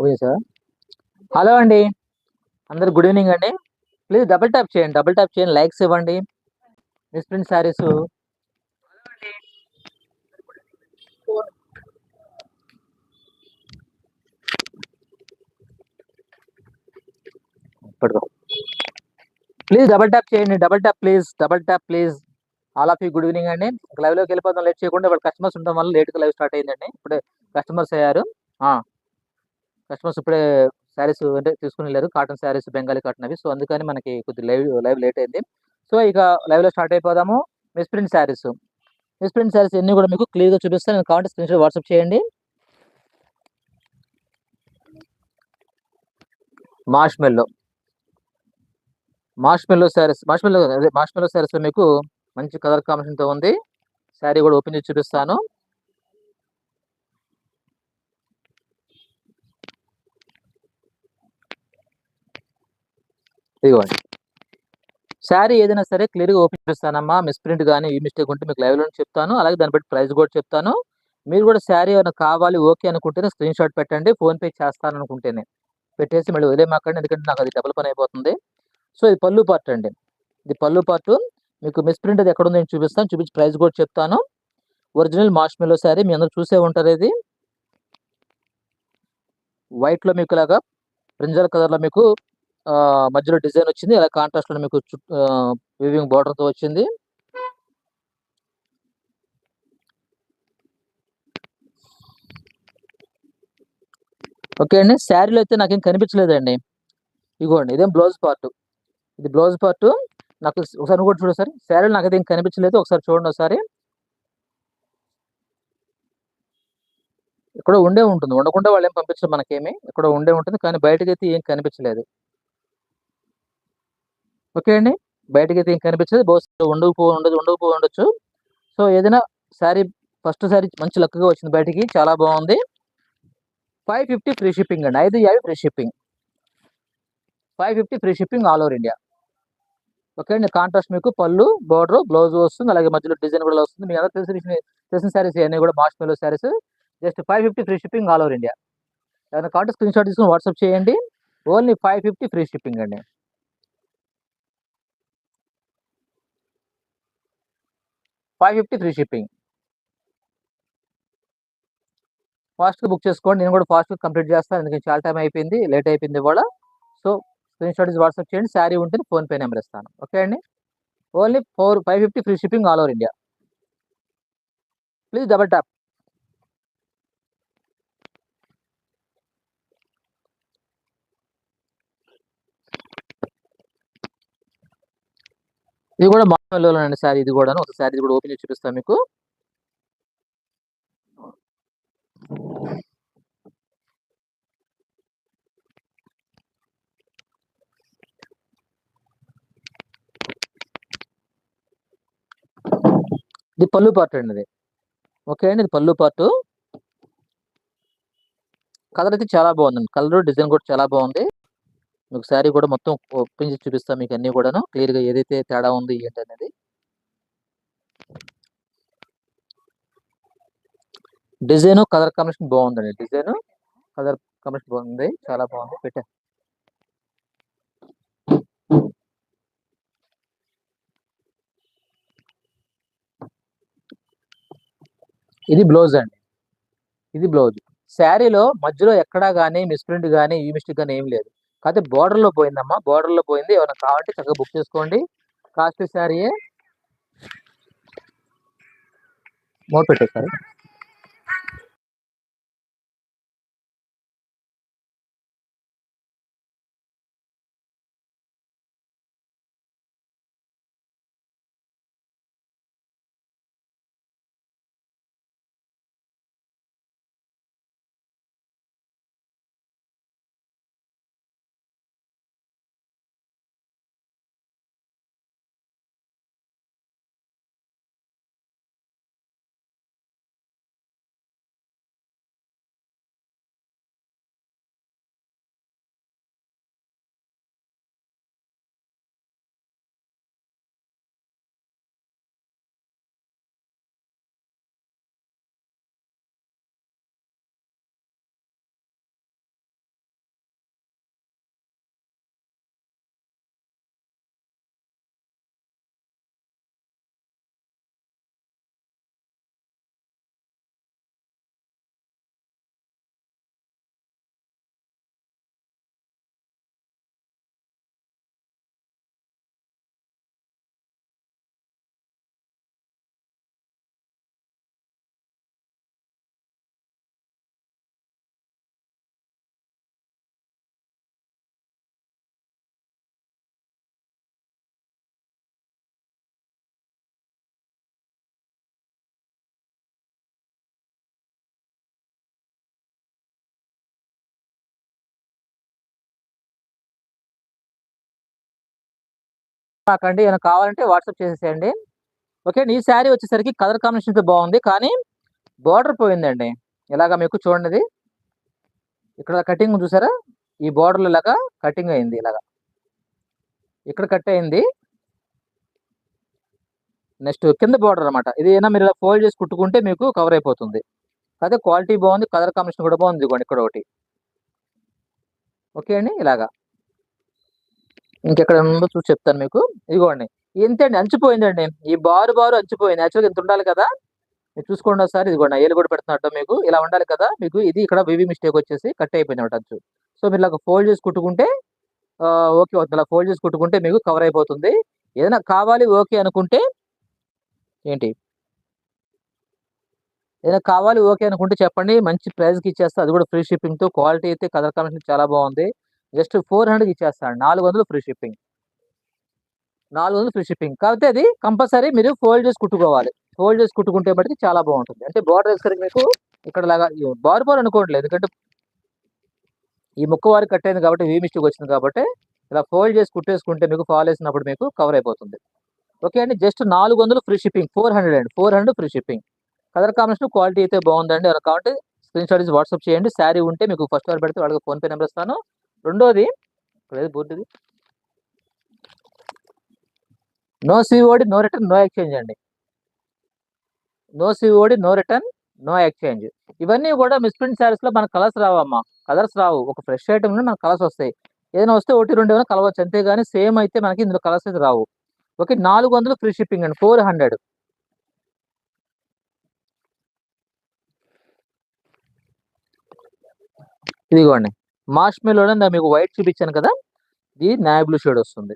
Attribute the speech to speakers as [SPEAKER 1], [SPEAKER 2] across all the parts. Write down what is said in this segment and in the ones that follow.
[SPEAKER 1] Okay sir. Hello అండి. అందరు good evening అండి. ప్లీజ్ డబుల్ ట్యాప్ చేయండి డబుల్ ట్యాప్ చేయండి లైక్స్ ఇవ్వండి. Misprint saris please double tap చేయండి double tap please double tap please. All of you good evening అండి. లైవ్లోకి వెళ్ళిపోతాం లేట్ చేయకుండా ఇప్పుడు కస్టమర్స్ ఉండడం వల్ల లేట్గా లైవ్ స్టార్ట్ అయిందండి. ఇప్పుడే కస్టమర్స్ అయ్యారు. కస్టమర్స్ ఇప్పుడే శారీస్ అంటే తీసుకుని వెళ్ళారు. కాటన్ శారీస్ బెంగాలీ కాటన్ అవి. సో అందుకని మనకి కొద్ది లైవ్ లైవ్ లేట్ అయింది. సో ఇక లైవ్లో స్టార్ట్ అయిపోదాము. Misprint saris. Misprint saris ఎన్ని కూడా మీకు క్లియర్గా చూపిస్తాను. నేను కావాలంటే స్క్రీన్ షాట్ వాట్సాప్ చేయండి. మాష్ మెల్లో మాష్ మెల్లో శారీస్. మాష్ మెల్లో అదే మాష్ మెల్లో మీకు మంచి కలర్ కాంబినేషన్తో ఉంది. శారీ కూడా ఓపెన్ చేసి చూపిస్తాను. ఇదిగోండి శారీ ఏదైనా సరే క్లియర్గా ఓపెన్ చేస్తానమ్మా. మిస్ప్రింట్ కానీ ఈ మిస్టేక్ ఉంటే మీకు లైవ్లో చెప్తాను. అలాగే దాన్ని బట్టి ప్రైస్ కూడా చెప్తాను. మీరు కూడా శారీ ఏమైనా కావాలి ఓకే అనుకుంటేనే స్క్రీన్ షాట్ పెట్టండి. ఫోన్పే చేస్తాను అనుకుంటేనే పెట్టేసి మళ్ళీ వదిలేమాకండి ఎందుకంటే నాకు అది డబుల్ పని అయిపోతుంది. సో ఇది పళ్ళు పార్ట్ అండి. ఇది పళ్ళు పార్ట్. మీకు మిస్ప్రింట్ అది ఎక్కడ ఉందో నేను చూపిస్తాను. చూపించి ప్రైస్ కూడా చెప్తాను. ఒరిజినల్ మాష్మెలో శారీ మీ అందరూ చూసే ఉంటారు ఇది. వైట్లో మీకు ఇలాగా బ్రింజల్ కలర్లో మీకు మధ్యలో డిజైన్ వచ్చింది. అలా కాంట్రాస్ట్లో మీకు వివింగ్ బార్డర్తో వచ్చింది. ఓకే అండి. శారీలో అయితే నాకేం కనిపించలేదండి. ఇగోండి ఇదేం బ్లౌజ్ పార్ట్ ఇది బ్లౌజ్ పార్ట్ నాకు ఒకసారి కూడా చూడండి సార్. శారీలో నాకు ఏం కనిపించలేదు. ఒకసారి చూడండి ఒకసారి. ఇక్కడ ఉండే ఉంటుంది. ఉండకుండా వాళ్ళు ఏం పంపించడం మనకేమి. ఇక్కడ ఉండే ఉంటుంది. కానీ బయటకైతే ఏం కనిపించలేదు. ఓకే అండి. బయటకి అయితే ఇంకా కనిపించదు. బహుశా ఉండకపో ఉండదు ఉండకపో ఉండొచ్చు. సో ఏదైనా శారీ ఫస్ట్ శారీ మంచి లక్గా వచ్చింది బయటికి. చాలా బాగుంది. ఫైవ్ ఫిఫ్టీ ఫ్రీ షిప్పింగ్ అండి. ఐదు యాభై free shipping. Five fifty free shipping all over India. Okay అండి. కాంట్రాస్ట్ మీకు పళ్ళు బోర్డర్ బ్లౌజ్ వస్తుంది. అలాగే మధ్యలో డిజైన్ కూడా వస్తుంది. మీ అందరూ తెలిసిన తెలిసిన శారీస్ ఇవన్నీ కూడా marshmallow saris just five fifty free shipping all over India. ఏదైనా కాంటాక్ట్ స్క్రీన్ షాట్ తీసుకుని వాట్సాప్ చేయండి. Only five fifty free shipping అండి. Five fifty free shipping. ఫాస్ట్గా బుక్ చేసుకోండి. నేను కూడా ఫాస్ట్గా కంప్లీట్ చేస్తాను ఎందుకంటే చాలా టైం అయిపోయింది లేట్ అయిపోయింది కూడా సో స్క్రీన్ షాట్ వాట్సాప్ చేయండి. శారీ ఉంటే ఫోన్పే నెంబర్ ఇస్తాను. ఓకే అండి? Only four five fifty free shipping all over India. Please double tap ఇది కూడా మామూలు అండి సారీ ఇది కూడా ఒక సారీ ఇది కూడా ఓపెన్ చేసి చూపిస్తాను మీకు. ఇది పళ్ళు పార్ట్ అండి ఇది. ఓకే అండి ఇది పళ్ళు పార్ట్ కలర్ అయితే చాలా బాగుందండి. కలర్ డిజైన్ కూడా చాలా బాగుంది. మీకు శారీ కూడా మొత్తం ఓపెన్ చేసి చూపిస్తాను మీకు అన్ని కూడాను. క్లియర్గా ఏదైతే తేడా ఉంది ఏంటి అనేది డిజైన్ కలర్ కాంబినేషన్ బాగుందండి. డిజైన్ కలర్ కాంబినేషన్ బాగుంది. చాలా బాగుంది. పెట్టా. ఇది బ్లౌజ్ అండి. ఇది బ్లౌజ్. శారీలో మధ్యలో ఎక్కడా కానీ మిస్ప్రింట్ కానీ ఈ మిస్టేక్ కానీ ఏం లేదు. కాకపోతే బోర్డర్లో పోయిందమ్మా. బోర్డర్లో పోయింది. ఏమైనా కావాలంటే చక్కగా బుక్ చేసుకోండి. కాస్ట్ శారీయే. మోట్ పెట్టేసారి కాకండి ఏమైనా కావాలంటే వాట్సాప్ చేసేసేయండి. ఓకే ఈ శారీ వచ్చేసరికి కలర్ కాంబినేషన్ బాగుంది. కానీ బార్డర్ పోయిందండి. ఇలాగా మీకు చూడండి ఇది. ఇక్కడ కటింగ్ చూసారా? ఈ బార్డర్ ఇలాగా కటింగ్ అయింది ఇలాగా. ఇక్కడ కట్ అయింది. నెక్స్ట్ కింద బార్డర్ అన్నమాట. ఇది ఏమైనా మీరు ఇలా ఫోల్డ్ చేసి కుట్టుకుంటే మీకు కవర్ అయిపోతుంది. అదే క్వాలిటీ బాగుంది కలర్ కాంబినేషన్ కూడా బాగుంది. ఇదిగోండి ఇక్కడ ఒకటి. ఓకే అండి ఇలాగా. ఇంకెక్కడ ఉందో చూసి చెప్తాను మీకు. ఇదిగోండి. ఇంతండి అంచిపోయిందండి. ఈ బారు బారు అంచిపోయింది. యాక్చువల్గా ఇంత ఉండాలి కదా? మీరు చూసుకోండి ఒకసారి. ఇదిగోండి. ఏలు కూడా పెడుతున్నట్టు మీకు. ఇలా ఉండాలి కదా? మీకు ఇది ఇక్కడ వివి మిస్టేక్ వచ్చేసి కట్ అయిపోయింది అనమాట అంచు. సో మీరు ఇలా ఫోల్డ్ చేసి కుట్టుకుంటే ఓకే అవుతుంది. ఇలా ఫోల్డ్ చేసి కుట్టుకుంటే మీకు కవర్ అయిపోతుంది. ఏదైనా కావాలి ఓకే అనుకుంటే ఏంటి? ఏదైనా కావాలి ఓకే అనుకుంటే చెప్పండి. మంచి ప్రైస్కి ఇచ్చేస్తా. అది కూడా ఫ్రీ షిప్పింగ్తో క్వాలిటీ అయితే కలర్ కాంబినేషన్ చాలా బాగుంది. జస్ట్ ఫోర్ హండ్రెడ్కి ఇచ్చేస్తాను నాలుగు వందలు ఫ్రీ షిప్పింగ్ నాలుగు వందలు ఫ్రీ షిప్పింగ్ కాకపోతే అది కంపల్సరీ మీరు ఫోల్డ్ చేసి కుట్టుకోవాలి. ఫోల్డ్ చేసి కుట్టుకుంటే బట్టి చాలా బాగుంటుంది. అంటే బార్డర్ వేసుకరికి మీకు? ఇక్కడ లాగా బార్ అనుకోవట్లేదు. ఎందుకంటే ఈ ముక్క వారి కట్ కాబట్టి వీ మిస్టేక్ వచ్చింది కాబట్టి ఇలా ఫోల్డ్ చేసి కుట్టేసుకుంటే మీకు ఫాల్ వేసినప్పుడు మీకు కవర్ అయిపోతుంది. ఓకే అండి. జస్ట్ నాలుగు వందలు ఫ్రీ షిప్పింగ్ ఫోర్ హండ్రెడ్ అండి. Four hundred free shipping colour combination quality అయితే బాగుందండి. ఎవరు కాబట్టి స్క్రీన్ షాట్ వాట్సాప్ చేయండి. శారీ ఉంటే మీకు ఫస్ట్ వారు పెడితే వాళ్ళకి ఫోన్పే నెంబర్ ఇస్తాను. రెండోది లేదు బోర్డుది no COD no return no exchange అండి. No COD no return no exchange ఇవన్నీ కూడా మిస్ప్రింట్ శారీస్లో మన కలర్స్ రావమ్మా. కలర్స్ రావు. ఒక ఫ్రెష్ ఐటమ్లో మనకు కలర్స్ వస్తాయి. ఏదైనా వస్తే ఒకటి రెండు ఏమైనా కలవచ్చు. అంతేగాని సేమ్ అయితే మనకి ఇందులో కలర్స్ అయితే రావు. ఓకే నాలుగు వందలు ఫ్రీ షిప్పింగ్ అండి. ఫోర్ హండ్రెడ్ ఇదిగోండి. మాష్లోనే మీకు వైట్ చూపించాను కదా ఇది నాయ్ బ్లూ షేడ్ వస్తుంది.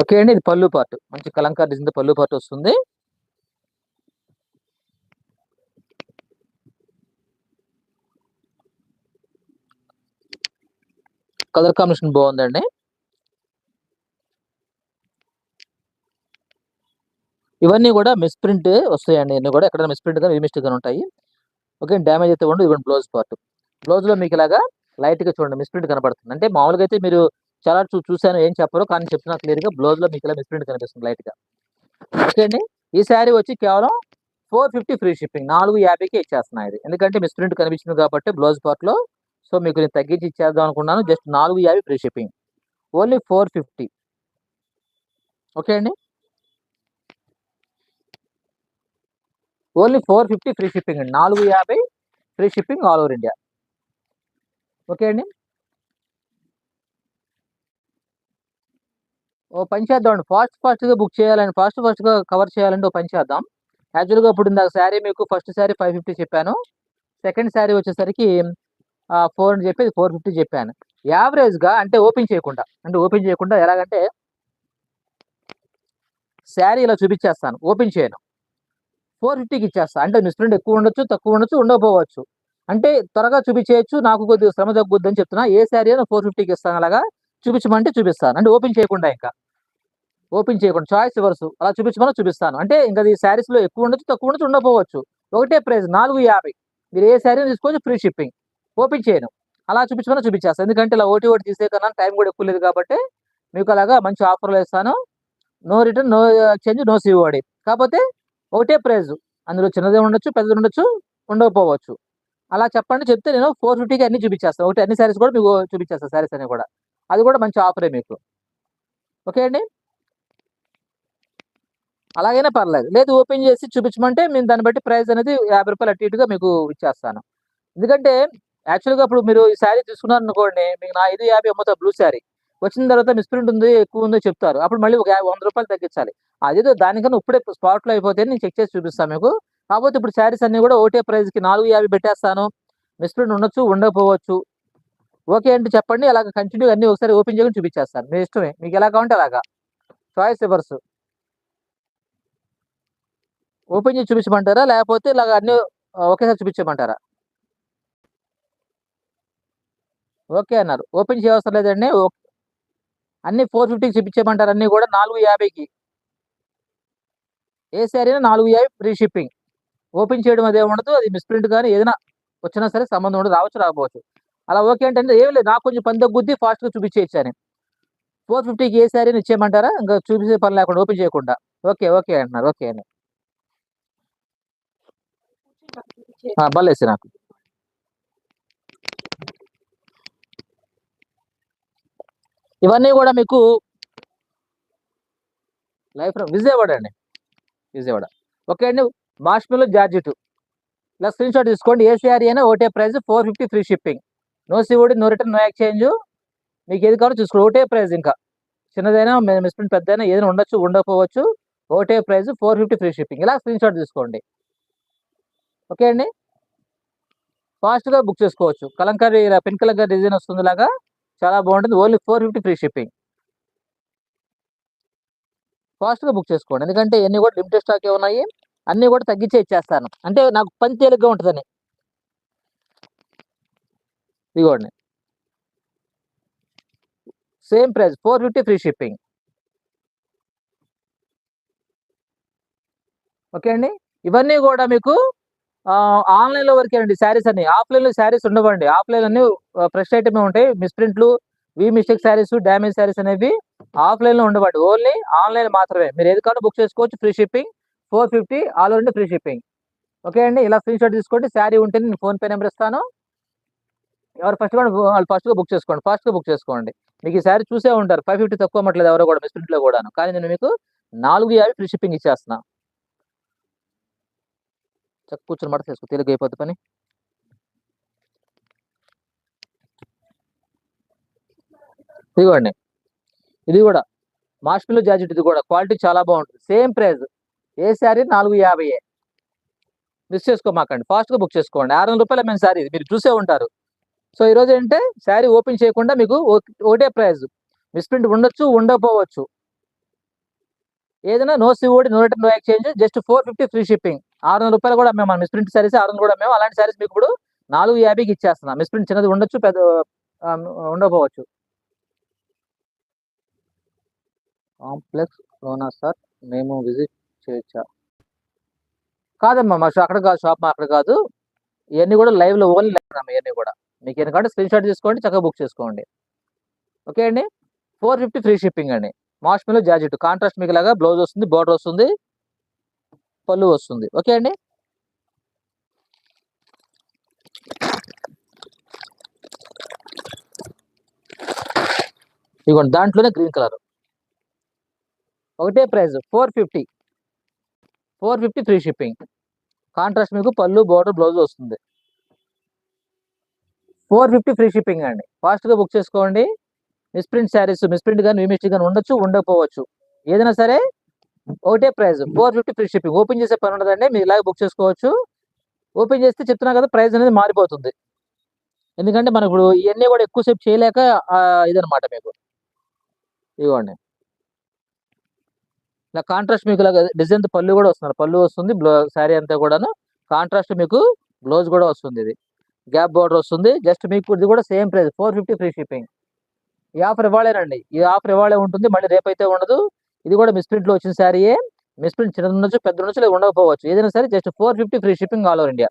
[SPEAKER 1] ఓకే అండి ఇది పళ్ళు పార్ట్ మంచి కలంకార్ డిజైన్ పళ్ళు పార్ట్ వస్తుంది. కలర్ కాంబినేషన్ బాగుందండి. ఇవన్నీ కూడా మిస్ప్రింట్ వస్తాయండి. ఇవన్నీ కూడా ఎక్కడ మిస్ప్రింట్ కానీ మిస్టేక్గా ఉంటాయి. ఓకే డ్యామేజ్ అయితే ఉండదు. ఇవన్నీ బ్లౌజ్ పార్ట్. బ్లౌజ్లో మీకు ఇలాగా లైట్గా చూడండి మిస్ప్రింట్ కనపడుతుంది. అంటే మామూలుగా అయితే మీరు చాలా చూ చూసాను ఏం చెప్పరు కానీ చెప్తున్నా క్లియర్గా బ్లౌజ్లో బ్లౌజ్లో మీకు ఇలా మిస్ప్రింట్ కనిపిస్తుంది లైట్గా ఓకే అండి. ఈ శారీ వచ్చి కేవలం ఫోర్ ఫిఫ్టీ ఫ్రీ షిప్పింగ్. నాలుగు యాభైకి ఇచ్చేస్తున్నాయి ఇది. ఎందుకంటే మిస్ప్రింట్ కనిపించింది కాబట్టి బ్లౌజ్ పార్ట్లో సో మీకు నేను తగ్గించి ఇచ్చేద్దాం అనుకున్నాను. జస్ట్ నాలుగు యాభై free shipping. Only four fifty. Okay అండి? Only four fifty free shipping అండి. నాలుగు యాభై free shipping all over India. Okay అండి? ఓ పని చేద్దాం ఫాస్ట్ ఫాస్ట్గా బుక్ చేయాలని ఫాస్ట్ ఫాస్ట్గా కవర్ చేయాలంటే ఓ పని చేద్దాం. యాక్చువల్గా ఇప్పుడు ఇందాక శారీ మీకు ఫస్ట్ శారీ ఫైవ్ ఫిఫ్టీ చెప్పాను. సెకండ్ శారీ వచ్చేసరికి ఫోర్ అని చెప్పి ఫోర్ ఫిఫ్టీ చెప్పాను. యావరేజ్గా అంటే ఓపెన్ చేయకుండా అంటే ఓపెన్ చేయకుండా ఎలాగంటే శారీ ఇలా చూపించేస్తాను ఓపెన్ చేయను. ఫోర్ ఫిఫ్టీకి ఇచ్చేస్తాను అంటే మిస్ప్రింట్ ఎక్కువ ఉండొచ్చు తక్కువ ఉండొచ్చు ఉండకపోవచ్చు. అంటే త్వరగా చూపించేయచ్చు నాకు కొద్దిగా శ్రమ తగ్గుద్ది అని చెప్తున్నా. ఏ శారీ అయినా ఫోర్ ఫిఫ్టీకి ఇస్తాను అలాగా చూపించమంటే చూపిస్తాను. అంటే ఓపెన్ చేయకుండా ఇంకా. ఓపెన్ చేయకుండా చాయిస్ రివర్స్ అలా చూపించమని చూపిస్తాను. అంటే ఇంకా ఈ శారీస్లో ఎక్కువ ఉండొచ్చు తక్కువ ఉండొచ్చు ఉండకపోవచ్చు. ఒకటే ప్రైస్ నాలుగు యాభై. మీరు ఏ శారీ తీసుకోవచ్చు ఫ్రీ షిప్పింగ్ ఓపెన్ చేయను. అలా చూపించమని చూపించేస్తాను ఎందుకంటే ఇలా ఓటీ ఓటీ తీసే కన్నా టైం కూడా ఎక్కువ లేదు కాబట్టి మీకు అలాగా మంచి ఆఫర్లు ఇస్తాను no return no change no COD కాకపోతే ఒకటే ప్రైజ్. అందులో చిన్నదే ఉండొచ్చు పెద్దది ఉండొచ్చు ఉండకపోవచ్చు. అలా చెప్పండి చెప్తే నేను ఫోర్ ఫిఫ్టీకి అన్ని చూపించేస్తాను ఒకటి అన్ని శారీస్ కూడా మీకు చూపించేస్తాను శారీస్ అన్ని కూడా. అది కూడా మంచి ఆఫరే మీకు. ఓకే అండి? అలాగైనా పర్లేదు. లేదు ఓపెన్ చేసి చూపించమంటే మేము దాన్ని బట్టి ప్రైస్ అనేది యాభై రూపాయలు అటు ఇటుగా మీకు ఇచ్చేస్తాను. ఎందుకంటే యాక్చువల్గా ఇప్పుడు మీరు ఈ శారీ తీసుకున్నారు అనుకోండి మీకు నా ఐదు యాభై అమ్ముతా బ్లూ శారీ వచ్చిన తర్వాత మిస్ప్రింట్ ఉంది ఎక్కువ ఉందో చెప్తారు. అప్పుడు మళ్ళీ ఒక వంద రూపాయలు తగ్గించాలి. అదేదో దానికన్నా ఇప్పుడే స్పాట్లో అయిపోతే నేను చెక్ చేసి చూపిస్తాను మీకు. కాకపోతే ఇప్పుడు శారీస్ అన్ని కూడా ఒకటే ప్రైస్కి నాలుగు యాభై పెట్టేస్తాను. మిస్ప్రింట్ ఉండొచ్చు ఉండకపోవచ్చు. ఓకే అంటే చెప్పండి అలాగ కంటిన్యూ అన్ని ఒకసారి ఓపెన్ చేయకుండా చూపించేస్తాను. మీ ఇష్టమే. మీకు ఎలా కావాలంటే అలాగా. చాయిస్ రివర్స్ ఓపెన్ చేసి చూపించమంటారా? లేకపోతే ఇలాగ అన్ని ఒకేసారి చూపించమంటారా? ఓకే అన్నారు. ఓపెన్ చేయవసరం లేదండి. అన్ని ఫోర్ ఫిఫ్టీకి చూపించమంటారు అన్ని కూడా నాలుగు యాభైకి. ఏ శారీ నాలుగు యాభై ఫ్రీ షిప్పింగ్. ఓపెన్ చేయడం అదే ఉండదు. అది మిస్ప్రింట్ కానీ ఏదైనా వచ్చినా సరే సంబంధం ఉండదు. రావచ్చు రాకపోవచ్చు. అలా ఓకే అంటే ఏం లేదు. నాకు కొంచెం పని తగ్గుద్ది ఫాస్ట్గా చూపించేయచ్చు అని. ఫోర్ ఫిఫ్టీకి ఏ శారీని ఇచ్చేయమంటారా? ఇంకా చూపించే పని లేకుండా ఓపెన్ చేయకుండా. ఓకే ఓకే అంటున్నారు. ఓకే అని. ఆ, భలేసి నాకు. ఇవన్నీ కూడా మీకు లైఫ్ విజయవాడ అండి. విజయవాడ. ఓకే అండి. మాష్మిల్ జార్జిటు ఇలా స్క్రీన్ షాట్ తీసుకోండి. ఏసీఆర్ అయినా ఒకటే price four fifty free shipping. No COD no return no exchange. మీకు ఏది కావాలో చూసుకోండి. ఒకటే ప్రైస్ ఇంకా. చిన్నదైనా మిస్ప్రింట్ పెద్దైనా ఏదైనా ఉండొచ్చు ఉండకపోవచ్చు. ఒకటే price four fifty free shipping. ఇలా స్క్రీన్ షాట్ తీసుకోండి. ఓకే అండి. ఫాస్ట్గా బుక్ చేసుకోవచ్చు. కలంకారీ పెన్ కలంకారీ డిజైన్ వస్తుంది లాగా చాలా బాగుంటుంది. Only four fifty free shipping. ఫాస్ట్గా బుక్ చేసుకోండి. ఎందుకంటే ఇవన్నీ కూడా లిమిటెడ్ స్టాక్ ఉన్నాయి అన్నీ కూడా తగ్గించే ఇచ్చేస్తాను. అంటే నాకు పని తేలిగ్గా ఉంటుందని. ఇదిగోండి. Same price four fifty free shipping. Okay అండి? ఇవన్నీ కూడా మీకు ఆన్లైన్లో వరకే అండి శారీస్ అన్ని. ఆఫ్లైన్లో శారీస్ ఉండవండి. ఆఫ్లైన్ అన్ని ఫ్రెష్ ఐటమే ఉంటాయి. మిస్ప్రింట్లు వి మిస్టేక్ శారీస్ డ్యామేజ్ శారీస్ అనేవి ఆఫ్లైన్లో ఉండవండి. ఓన్లీ ఆన్లైన్ మాత్రమే. మీరు ఏది కావాలో బుక్ చేసుకోవచ్చు. Free shipping four fifty all over free shipping. Okay అండి? ఇలా స్క్రీన్ షాట్ తీసుకోండి. శారీ ఉంటే నేను ఫోన్పే నెంబర్ ఇస్తాను. ఎవరు ఫస్ట్ కూడా వాళ్ళు ఫస్ట్గా బుక్ చేసుకోండి. ఫాస్ట్గా బుక్ చేసుకోండి. మీకు ఈ శారీ చూసే ఉంటారు. ఫైవ్ ఫిఫ్టీ తక్కువ అమ్మట్లేదు ఎవరో కూడా మిస్ప్రింట్లో కూడాను. కానీ నేను మీకు నాలుగు యాభై ఫ్రీ షిప్పింగ్ ఇచ్చేస్తున్నా. చక్క కూర్చొని మడత చేసుకో తెలుగు అయిపోద్ది పని. ఇదిగోండి. ఇది కూడా మాష్మిలో జాకెట్ ఇది కూడా క్వాలిటీ చాలా బాగుంటుంది. Same price. ఏ శారీ? నాలుగు యాభై మిస్ చేసుకోమాకండి. ఫాస్ట్గా బుక్ చేసుకోండి. ఆరు వందల రూపాయల మేము శారీ మీరు చూసే ఉంటారు. సో ఈరోజు ఏంటంటే శారీ ఓపెన్ చేయకుండా మీకు ఒక- ఒకటే ప్రైస్. మిస్ప్రింట్ ఉండొచ్చు ఉండకపోవచ్చు. ఏదైనా no COD no return no exchange just four fifty free shipping ఆరు వందల రూపాయలు కూడా మేము మిస్ప్రింట్ సారీస్ ఆరు వందలు కూడా మేము అలాంటి సారీస్ మీకు ఇప్పుడు నాలుగు యాభైకి ఇచ్చేస్తున్నాం. మిస్ప్రింట్ చిన్నది ఉండొచ్చు పెద్ద ఉండకపోవచ్చు. కాంప్లెక్స్ లోనా సార్? మేము విజిట్ చేయొచ్చా? కాదమ్మా మా షా- అక్కడ కాదు షాప్ మా అక్కడ కాదు. ఇవన్నీ కూడా లైవ్లో ఓన్లీ లైవ్ ఇవన్నీ కూడా. మీకు ఎందుకంటే స్క్రీన్ షాట్ తీసుకోండి చక్కగా బుక్ చేసుకోండి. ఓకే అండి? ఫోర్ ఫిఫ్టీ ఫ్రీ షిప్పింగ్ అండి. మాస్మిలో జాకెట్ కాంట్రాస్ట్ మీకు లాగా బ్లౌజ్ వస్తుంది బోర్డర్ వస్తుంది పళ్ళు వస్తుంది. ఓకే అండి? ఇదిగోండి దాంట్లోనే గ్రీన్ కలర్. ఒకటే price four fifty. Four fifty free shipping. Contrast మీకు పళ్ళు బోర్డర్ బ్లౌజ్ వస్తుంది. ఫోర్ ఫిఫ్టీ ఫ్రీ షిప్పింగ్ అండి. ఫాస్ట్గా బుక్ చేసుకోండి. మిస్ప్రింట్ శారీస్ మిస్ప్రింట్ కానీ మిస్టేక్ కానీ ఉండొచ్చు ఉండకపోవచ్చు. ఏదైనా సరే ఒకటే price four fifty free shipping open చేసే పని ఉండదండి మీరు ఇలాగే బుక్ చేసుకోవచ్చు. ఓపెన్ చేస్తే చెప్తున్నా కదా ప్రైస్ అనేది మారిపోతుంది. ఎందుకంటే మనకు ఇప్పుడు ఇవన్నీ కూడా ఎక్కువసేపు చేయలేక ఇదనమాట మీకు. ఇవ్వండి ఇలా కాంట్రాస్ట్ మీకు ఇలా డిజైన్ పళ్ళు కూడా వస్తున్నారు. పళ్ళు వస్తుంది బ్లౌ శారీ అంతా కూడాను. కాంట్రాస్ట్ మీకు బ్లౌజ్ కూడా వస్తుంది ఇది. గ్యాప్ బార్డర్ వస్తుంది. జస్ట్ మీకు ఇది కూడా same price four fifty free shipping ఈ ఆఫర్ ఇవ్వాలేనండి. ఈ ఆఫర్ ఇవ్వాలే ఉంటుంది మళ్ళీ రేపైతే ఉండదు. ఇది కూడా మిస్ప్రింట్లో వచ్చిన శారీయే. మిస్ప్రింట్ చిన్నది ఉండొచ్చు పెద్ద ఉండొచ్చు లేదా ఉండకపోవచ్చు. ఏదైనా సరే just four fifty free shipping all over India.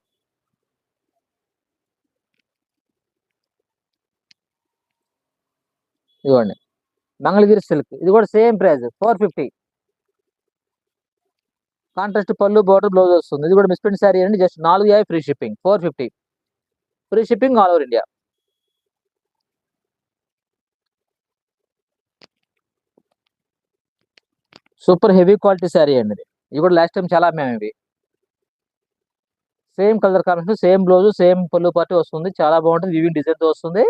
[SPEAKER 1] ఇదిగోండి. మంగళగిరి సిల్క్. ఇది కూడా same price four fifty. Contrast పళ్ళు బోర్డర్ బ్లౌజ్ వస్తుంది. ఇది కూడా మిస్ప్రింట్ శారీ అండి జస్ట్ నాలుగు యాభై free shipping four fifty. Free shipping all over India. Super heavy quality sari అండి ఇది. ఇది కూడా లాస్ట్ టైం చాలా మేము ఇవి same colour combination same blouse same పళ్ళు పార్టీ వస్తుంది. చాలా బాగుంటుంది వివింగ్ డిజైన్తో వస్తుంది.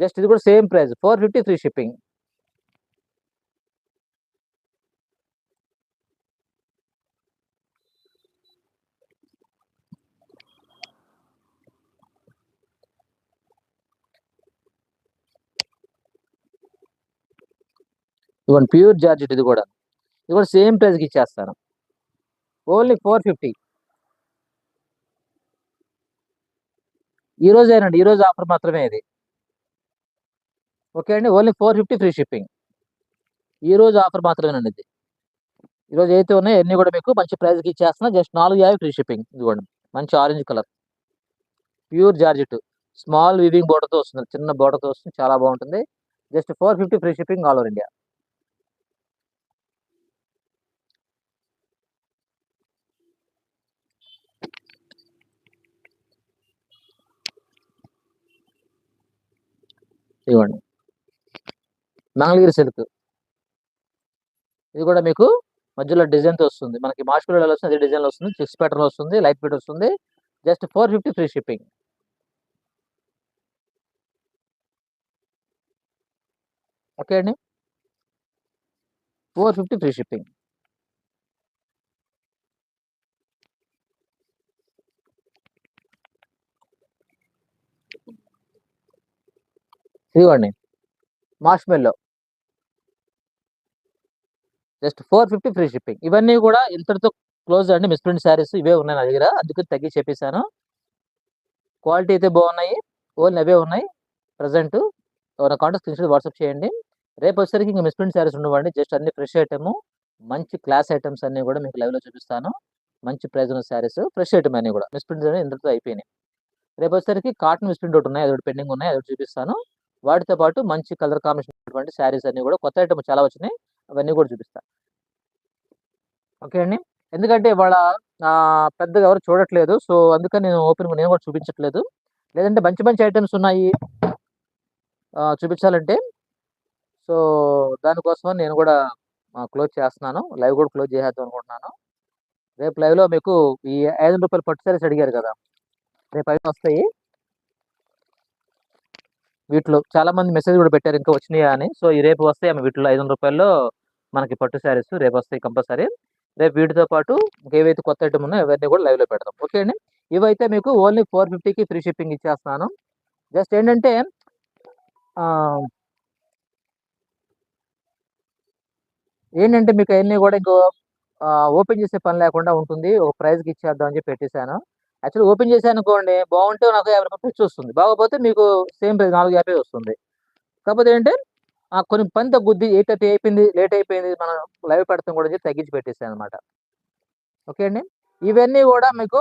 [SPEAKER 1] జస్ట్ ఇది కూడా same price four fifty free shipping. ఇవన్ ప్యూర్ జార్జెట్ ఇది కూడా. ఇది కూడా సేమ్ ప్రైస్కి ఇచ్చేస్తాను. Only four fifty. ఈరోజేనండి రోజేనండి. ఈ రోజు ఆఫర్ మాత్రమే ఇది. ఓకే అండి. Only four fifty free shipping. ఈ రోజు ఆఫర్ మాత్రమేనండి ఇది. ఈరోజు అయితే ఉన్నాయో అన్ని కూడా మీకు మంచి ప్రైస్కి ఇచ్చేస్తున్నా. జస్ట్ నాలుగు యాభై ఫ్రీ షిప్పింగ్ ఇదిగోండి. మంచి orange colour. Pure georgette. Small weaving బోర్డర్తో వస్తుంది. చిన్న బోర్డర్తో వస్తుంది. చాలా బాగుంటుంది. Just four fifty free shipping all over India. ఇవ్వండి. మంగళగిరి సిల్క్. ఇది కూడా మీకు మధ్యలో డిజైన్తో వస్తుంది. మనకి మాస్కులలో వస్తుంది అదే డిజైన్లో వస్తుంది సిక్స్ ప్యాటర్న్ వస్తుంది లైట్ వెయిట్ వస్తుంది. Just four fifty free shipping. Okay అండి? Four fifty free shipping. ఇదిగోండి. Marshmallow just four fifty free shipping ఇవన్నీ కూడా ఇంతటితో క్లోజ్ అండి మిస్ప్రింట్ శారీస్ ఇవే ఉన్నాయి నా దగ్గర. అందుకని తగ్గి చెప్పేశాను. క్వాలిటీ అయితే బాగున్నాయి. ఓన్లీ అవే ఉన్నాయి. ప్రజెంట్ ఎవరైనా కాంటాక్ట్ స్క్రీన్ వాట్సాప్ చేయండి. రేపు వచ్చేసరికి ఇంకా మిస్ప్రింట్ శారీస్ ఉండవండి. జస్ట్ అన్ని ఫ్రెష్ ఐటమ్ మంచి క్లాస్ ఐటమ్స్ అన్ని కూడా మీకు లైవ్లో చూపిస్తాను. మంచి ప్రైజ్ ఉన్న శారీస్ ఫ్రెష్ ఐటమ్ అన్నీ కూడా. మిస్ప్రింట్స్ అనేవి ఇంతటితో అయిపోయినాయి. రేపు వచ్చేసరికి కాటన్ మిస్ప్రింట్ ఒకటి ఉన్నాయి. అదొకటి పెండింగ్ ఉన్నాయి. అది చూపిస్తాను. వాటితో పాటు మంచి కలర్ కాంబినేషన్ ఉన్నటువంటి శారీస్ అన్ని కూడా కొత్త ఐటమ్ చాలా వచ్చినాయి. అవన్నీ కూడా చూపిస్తా. ఓకే అండి. ఎందుకంటే ఇవాళ పెద్దగా ఎవరు చూడట్లేదు. సో అందుకని నేను ఓపెన్ నేను కూడా చూపించట్లేదు. లేదంటే మంచి మంచి ఐటమ్స్ ఉన్నాయి చూపించాలంటే. సో దానికోసం నేను కూడా క్లోజ్ చేస్తున్నాను. లైవ్ కూడా క్లోజ్ చేసేద్దాం అనుకుంటున్నాను. రేపు లైవ్లో మీకు ఈ ఐదు వందల రూపాయలు పట్టు సారీస్ అడిగారు కదా. రేపు అయితే వస్తాయి. వీటిలో చాలా మంది మెసేజ్ కూడా పెట్టారు ఇంకా వచ్చినాయా అని. సో ఈ రేపు వస్తాయి ఆమె వీటిలో ఐదు వందల రూపాయల్లో మనకి పట్టు శారీస్ రేపు వస్తాయి కంపల్సరీ రేపు వీటితో పాటు ఇంకేవైతే కొత్త ఐటమ్ ఉన్నాయో అవన్నీ కూడా లైవ్లో పెడదాం. ఓకే అండి? ఇవైతే మీకు ఓన్లీ ఫోర్ ఫిఫ్టీకి ఫ్రీ షిప్పింగ్ ఇచ్చేస్తున్నాను. జస్ట్ ఏంటంటే ఏంటంటే మీకు అవన్నీ కూడా ఇంకో ఓపెన్ చేసే పని లేకుండా ఉంటుంది. ఒక ప్రైజ్కి ఇచ్చేద్దాం అని చెప్పి పెట్టేశాను. యాక్చువల్ ఓపెన్ చేశాను అనుకోండి బాగుంటే నాకు యాభై రూపాయలు ఖర్చు వస్తుంది. బాగోపోతే మీకు సేమ్ ప్రైస్ నాలుగు యాభై వస్తుంది. కాకపోతే ఏంటంటే ఆ, కొన్ని పని తగ్గుద్ది ఎయిట్ థర్టీ అయిపోయింది లేట్ అయిపోయింది మనం లైవ్ పెడతాం కూడా చెప్పి తగ్గించి పెట్టేసాను అనమాట ఓకే అండి? ఇవన్నీ కూడా మీకు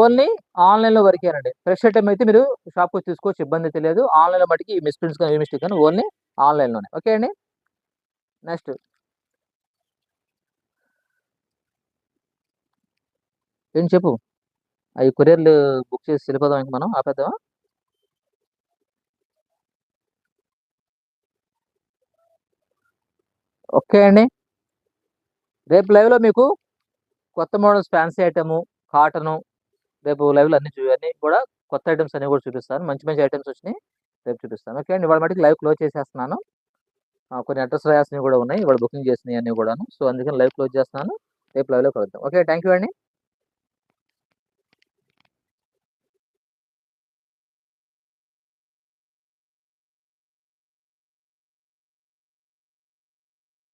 [SPEAKER 1] ఓన్లీ ఆన్లైన్లో వరకేనండి ఫ్రెష్ ఐటమ్ అయితే మీరు షాప్కి వచ్చి తీసుకోవచ్చు ఇబ్బంది అయితే లేదు. ఆన్లైన్లో మటుకి ఈ మిస్ప్రింట్స్ కానీ మిస్టేక్ కానీ ఓన్లీ ఆన్లైన్లోనే. ఓకే అండి? నెక్స్ట్. ఏం చెప్పు? అవి కొరియర్లు బుక్ చేసి వెళ్ళిపోదాం ఇంక మనం ఆపేద్దామా? ఓకే అండి. రేపు లైవ్లో మీకు కొత్త మోడల్స్ ఫ్యాన్సీ ఐటము కాటను రేపు లైవ్లో అన్ని అన్ని కూడా కొత్త ఐటమ్స్ అన్ని కూడా చూపిస్తాను. మంచి మంచి ఐటమ్స్ వచ్చినాయి రేపు చూపిస్తాను. ఓకే అండి ఇవాళ మటుకు లైవ్ క్లోజ్ చేసేస్తున్నాను. కొన్ని అడ్రస్ రాయాల్సినవి కూడా ఉన్నాయి ఇవాళ బుకింగ్ చేసినవి అన్ని కూడాను. సో అందుకని లైవ్ క్లోజ్ చేస్తున్నాను. రేపు లైవ్లో కలుద్దాం. ఓకే థ్యాంక్ యూ అండి.